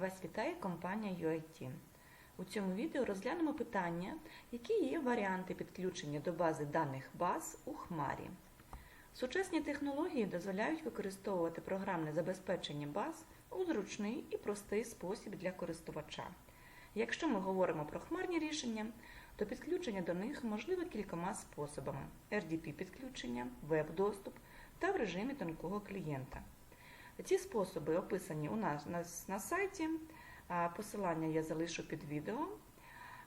Вас вітає компанія UIT. У цьому відео розглянемо питання, які є варіанти підключення до бази даних баз у Хмарі. Сучасні технології дозволяють використовувати програмне забезпечення баз у зручний і простий спосіб для користувача. Якщо ми говоримо про хмарні рішення, то підключення до них можливе кількома способами: RDP-підключення, веб-доступ та в режимі тонкого клієнта. Ці способи описані у нас на, сайті. Посилання я залишу під відео.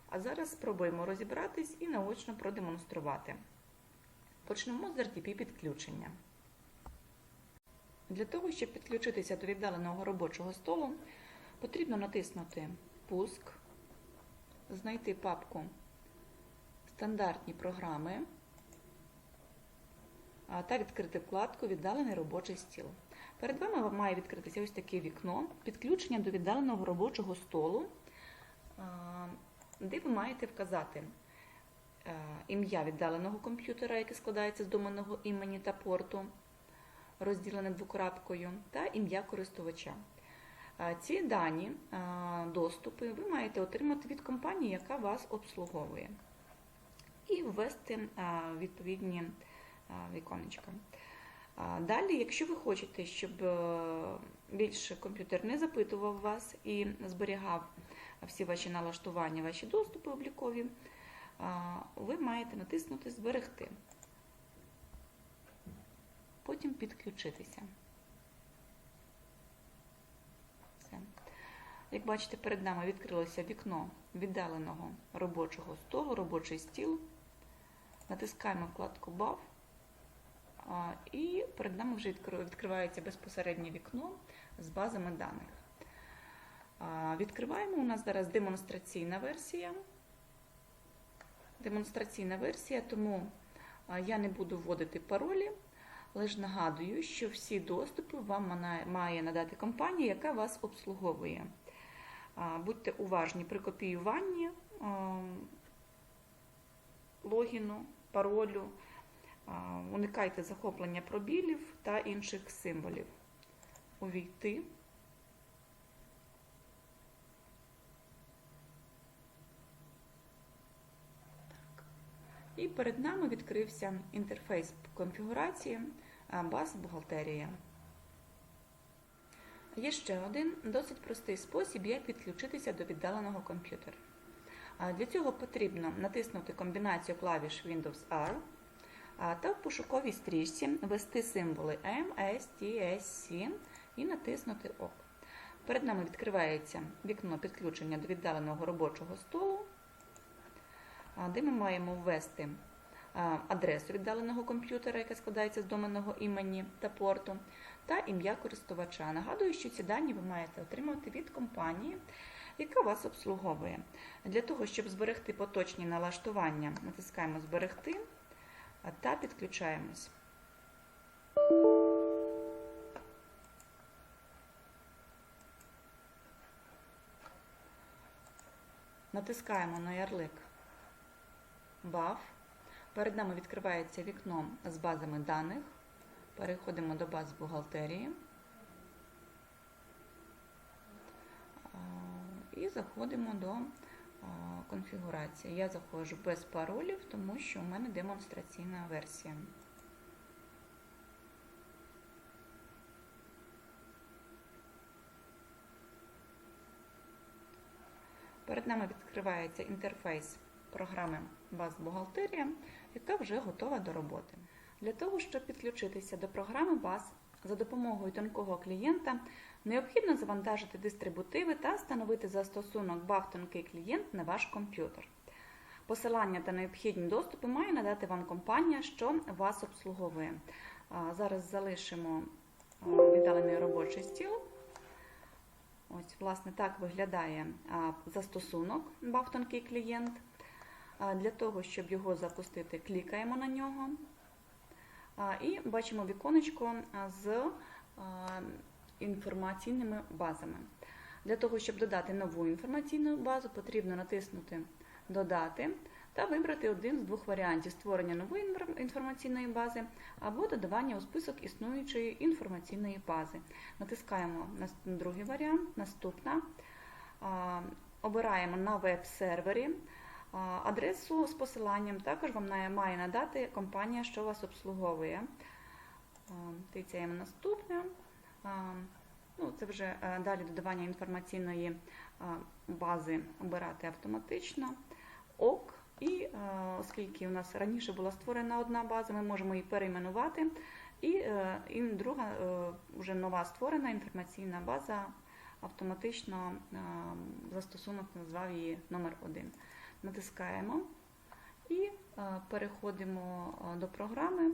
А зараз спробуємо розібратись і наочно продемонструвати. Почнемо з RTP підключення. Для того, щоб підключитися до віддаленого робочого столу, потрібно натиснути Пуск, знайти папку Стандартні програми та відкрити вкладку Віддалений робочий стіл. Перед вами має відкритися ось таке вікно підключення до віддаленого робочого столу, де ви маєте вказати ім'я віддаленого комп'ютера, яке складається з доменного імені та порту, розділене двокрапкою, та ім'я користувача. Ці дані, доступи ви маєте отримати від компанії, яка вас обслуговує, і ввести відповідні віконечка. Далі, якщо ви хочете, щоб більше комп'ютер не запитував вас і зберігав всі ваші налаштування, ваші доступи облікові, ви маєте натиснути Зберегти, потім підключитися. Все. Як бачите, перед нами відкрилося вікно віддаленого робочого столу, робочий стіл. Натискаємо вкладку BAV. І перед нами вже відкривається безпосереднє вікно з базами даних. Відкриваємо у нас зараз демонстраційна версія. Демонстраційна версія, тому я не буду вводити паролі, лише нагадую, що всі доступи вам має надати компанія, яка вас обслуговує. Будьте уважні при копіюванні логіну, паролю. Уникайте захоплення пробілів та інших символів. Увійти. І перед нами відкрився інтерфейс конфігурації баз бухгалтерія. Є ще один досить простий спосіб, як підключитися до віддаленого комп'ютера. Для цього потрібно натиснути комбінацію клавіш Windows R та в пошуковій стрічці ввести символи M, S, T, S, C і натиснути ОК. Перед нами відкривається вікно підключення до віддаленого робочого столу, де ми маємо ввести адресу віддаленого комп'ютера, яка складається з доменного імені та порту, та ім'я користувача. Нагадую, що ці дані ви маєте отримати від компанії, яка вас обслуговує. Для того, щоб зберегти поточні налаштування, натискаємо Зберегти та підключаємось. Натискаємо на ярлик BAF. Перед нами відкривається вікно з базами даних. Переходимо до баз бухгалтерії і заходимо до конфігурації. Я заходжу без паролів, тому що у мене демонстраційна версія. Перед нами відкривається інтерфейс програми Баз бухгалтерія, яка вже готова до роботи. Для того, щоб підключитися до програми Баз за допомогою тонкого клієнта, необхідно завантажити дистрибутиви та встановити застосунок BAF тонкий клієнт на ваш комп'ютер. Посилання та необхідні доступи має надати вам компанія, що вас обслуговує. Зараз залишимо віддалений робочий стіл. Ось, власне, так виглядає застосунок BAF тонкий клієнт. Для того, щоб його запустити, клікаємо на нього і бачимо віконечко з інформаційними базами. Для того, щоб додати нову інформаційну базу, потрібно натиснути Додати, та вибрати один з двох варіантів створення нової інформаційної бази або додавання у список існуючої інформаційної бази. Натискаємо на другий варіант, наступна. Обираємо на веб-сервері адресу з посиланням. Також вам має надати компанія, що вас обслуговує. Тицяємо наступне. Ну, це вже е, далі додавання інформаційної бази обирати автоматично. ОК. І е, оскільки у нас раніше була створена одна база, ми можемо її перейменувати. І, е, і друга е, вже нова створена інформаційна база автоматично е, застосунок назвав її номер 1. Натискаємо і е, переходимо е, до програми.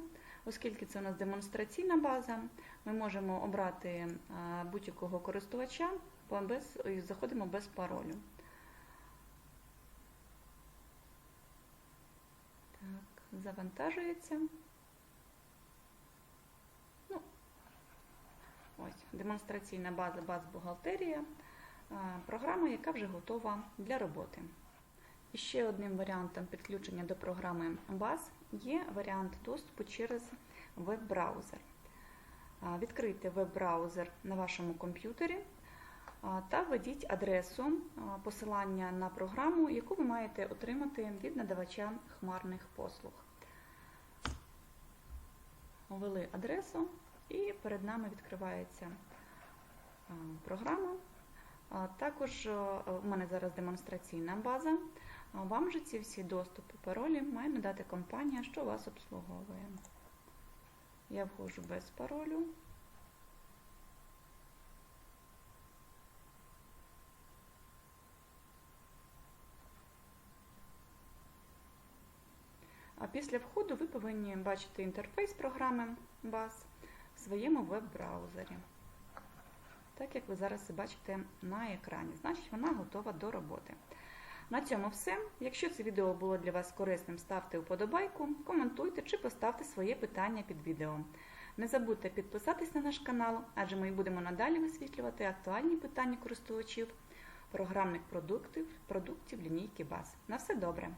Оскільки це у нас демонстраційна база, ми можемо обрати е, будь-якого користувача без, і заходимо без паролю. Так, завантажується. Ну, ось, демонстраційна база баз бухгалтерія, е, програма, яка вже готова для роботи. Ще одним варіантом підключення до програми БАЗ є варіант доступу через веб-браузер. Відкрийте веб-браузер на вашому комп'ютері та введіть адресу посилання на програму, яку ви маєте отримати від надавача хмарних послуг. Ввели адресу і перед нами відкривається програма. Також у мене зараз демонстраційна база. Вам же ці всі доступи, паролі має надати компанія, що вас обслуговує. Я входжу без паролю. А після входу ви повинні бачити інтерфейс програми BAS в своєму веб-браузері. Так як ви зараз бачите на екрані, значить вона готова до роботи. На цьому все. Якщо це відео було для вас корисним, ставте вподобайку, коментуйте чи поставте своє питання під відео. Не забудьте підписатись на наш канал, адже ми будемо надалі висвітлювати актуальні питання користувачів програмних продуктів, продуктів лінійки БАЗ. На все добре!